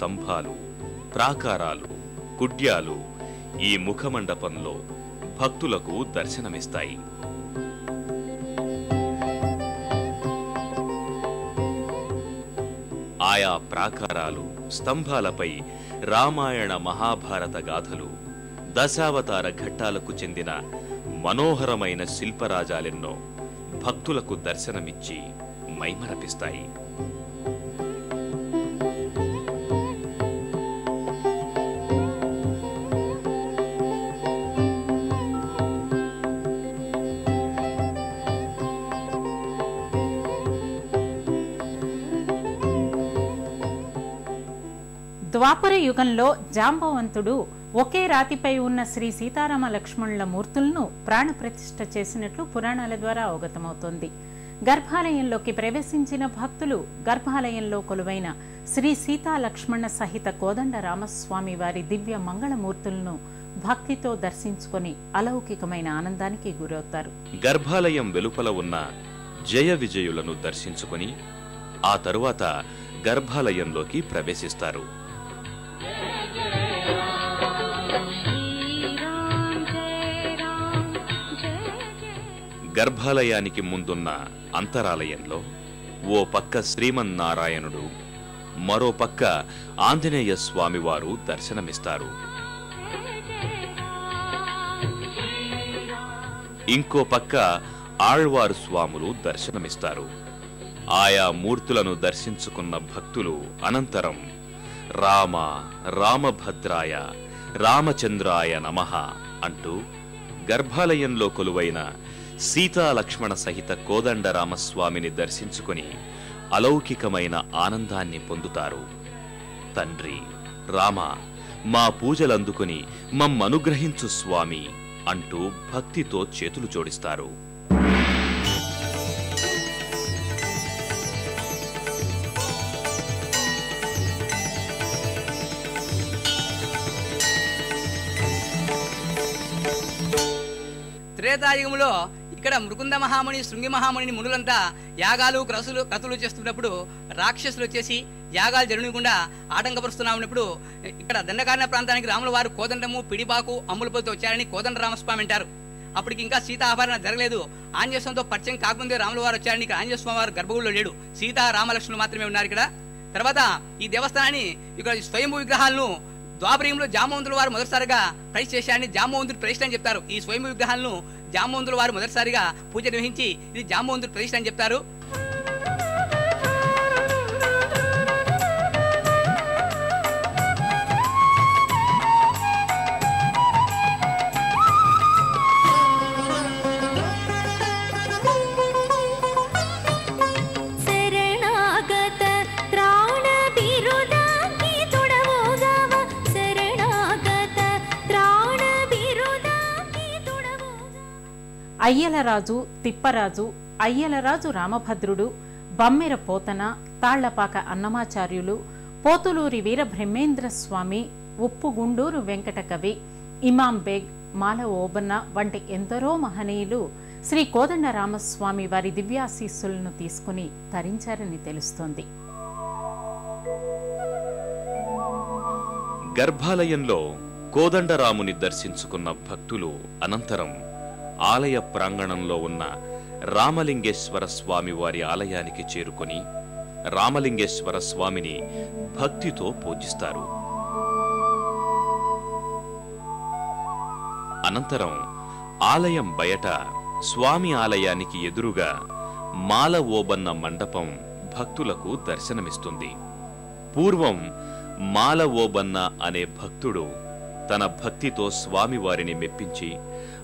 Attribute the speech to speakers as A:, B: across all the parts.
A: స్తంభాలు ప్రాకారాలు కుడ్యాలు ఈ ముఖమండపంలో భక్తులకు దర్శనమిస్తాయి. ఆయా ప్రాకారాలు స్తంభాలపై రామాయణ మహాభారత గాథలు దశావతార ఘట్టాలకు చెందిన మనోహరమైన శిల్పరాజాలెన్నో భక్తులకు దర్శనమిచ్చి మైమరపిస్తాయి.
B: ద్వాపర యుగంలో జాంబవంతుడు ఒకే రాతిపై ఉన్న శ్రీ సీతారామ లక్ష్మణుల మూర్తులను ప్రాణప్రతిష్ఠ చేసినట్లు పురాణాల ద్వారా అవగతమవుతోంది. గర్భాలయంలోకి ప్రవేశించిన భక్తులు గర్భాలయంలో కొలువైన శ్రీ సీతా లక్ష్మణ సహిత కోదండ రామస్వామి వారి దివ్య మంగళమూర్తులను భక్తితో దర్శించుకొని అలౌకికమైన ఆనందానికి గురవుతారు.
A: గర్భాలయం వెలుపల ఉన్న జయ విజయులను దర్శించుకొని ఆ తరువాత గర్భాలయంలోకి ప్రవేశిస్తారు. గర్భాలయానికి ముందున్న అంతరాలయంలో ఓ పక్క శ్రీమన్నారాయణుడు మరో పక్క ఆంజనేయ స్వామివారు దర్శనమిస్తారు. ఇంకో పక్క ఆళ్వారు స్వాములు దర్శనమిస్తారు. ఆయా మూర్తులను దర్శించుకున్న భక్తులు అనంతరం రామ రామభద్రాయ రామచంద్రాయ నమః అంటూ గర్భాలయంలో కొలువైన సీతాలక్ష్మణ సహిత కోదండ రామస్వామిని దర్శించుకుని అలౌకికమైన ఆనందాన్ని పొందుతారు. తండ్రి రామ మా పూజలందుకుని మమ్మనుగ్రహించు స్వామి అంటూ భక్తితో చేతులు జోడిస్తారు.
C: త్రేతాయుగంలో ఇక్కడ మృకుంద మహాముని శృంగి మహాముని మునులంతా యాగాలు క్రసులు క్రతులు చేస్తున్నప్పుడు రాక్షసులు వచ్చేసి యాగాలు జరగకుండా ఆటంకపరుస్తున్నా ఉన్నప్పుడు ఇక్కడ దండకారణ ప్రాంతానికి రాముల వారు కోదండము పిడిబాకు అమ్ములపోతూ వచ్చారని కోదండ రామస్వామి అంటారు. అప్పటికి ఇంకా సీతాహరణ జరగలేదు. ఆంజనేయంతో పరిచయం కాకముందే రాముల వారు వచ్చారని ఇక్కడ ఆంజస్వామి వారు గర్భగుడిలో లేడు. సీతా రామలక్ష్మణులు మాత్రమే ఉన్నారు ఇక్కడ తర్వాత ఈ దేవస్థానాన్ని ఇక్కడ స్వయంభూ విగ్రహాలను ద్వాపరయంలో జామవంతుల వారు మొదటిసారిగా ప్రైస్ చేశారని జామవంతుడు ప్రతిష్ట అని చెప్తారు. ఈ స్వయం విగ్రహాలను జామవంతుల వారు మొదటిసారిగా పూజ నిర్వహించి ఇది జామవంతుడు ప్రతిష్ట అని చెప్తారు.
B: అయ్యలరాజు తిప్పరాజు అయ్యలరాజు రామభద్రుడు బమ్మెర పోతన తాళ్ళపాక అన్నమాచార్యులు పోతులూరి వీరబ్రహ్మేంద్ర స్వామి ఉప్పుగుండూరు వెంకట కవి ఇమాం బేగ్ మాల ఓబన్న వంటి ఎందరో మహనీయులు శ్రీ కోదండరామస్వామి వారి దివ్యాశీస్సులను తీసుకుని తరించారని తెలుస్తోంది.
A: గర్భాలయంలో కోదండరాముని దర్శించుకున్న భక్తులు అనంతరం ఆలయ ప్రాంగణంలో ఉన్న రామలింగేశ్వర స్వామి వారి ఆలయానికి చేరుకొని రామలింగేశ్వర స్వామిని భక్తితో పూజిస్తారు. అనంతరం ఆలయం బయట స్వామి ఆలయానికి ఎదురుగా మాల ఓబన్న మండపం భక్తులకు దర్శనమిస్తుంది. పూర్వం మాల ఓబన్న అనే భక్తుడు తన భక్తితో స్వామివారిని మెప్పించి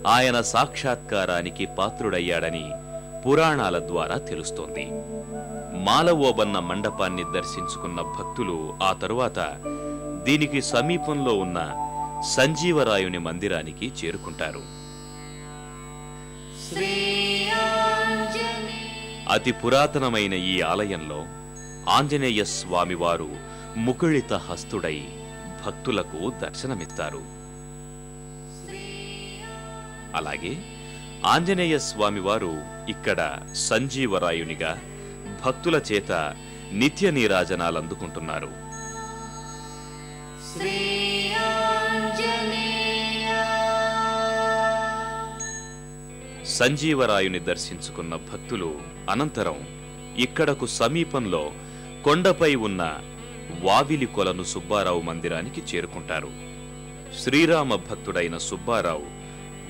A: ఆయన సాక్షాత్కారానికి పాత్రుడయ్యాడని పురాణాల ద్వారా తెలుస్తోంది. మాల ఓబన్న మండపాన్ని దర్శించుకున్న భక్తులు ఆ తరువాత దీనికి సమీపంలో ఉన్న సంజీవరాయుని మందిరానికి చేరుకుంటారు. అతి పురాతనమైన ఈ ఆలయంలో ఆంజనేయ స్వామివారు ముకుళిత హస్తుడై భక్తులకు దర్శనమిస్తారు. అలాగే ఆంజనేయ స్వామివారు ఇక్కడ సంజీవరాయునిగా భక్తుల చేత నిత్య నీరాజనాలందుకుంటున్నారు సంజీవరాయుని దర్శించుకున్న భక్తులు అనంతరం ఇక్కడకు సమీపంలో కొండపై ఉన్న వావిలి కొలను సుబ్బారావు మందిరానికి చేరుకుంటారు. శ్రీరామ భక్తుడైన సుబ్బారావు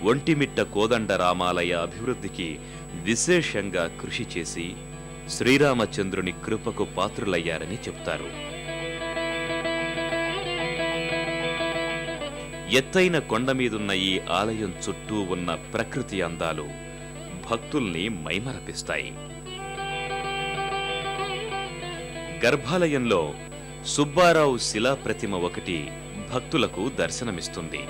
A: ఒంటిమిట్ట కోదండ రామాలయ అభివృద్ధికి విశేషంగా కృషి చేసి శ్రీరామచంద్రుని కృపకు పాత్రులయ్యారని చెబుతారు. ఎత్తైన కొండ మీదున్న ఈ ఆలయం చుట్టూ ఉన్న ప్రకృతి అందాలు భక్తుల్ని మైమరపిస్తాయి. గర్భాలయంలో సుబ్బారావు శిలా ప్రతిమ ఒకటి భక్తులకు దర్శనమిస్తుంది.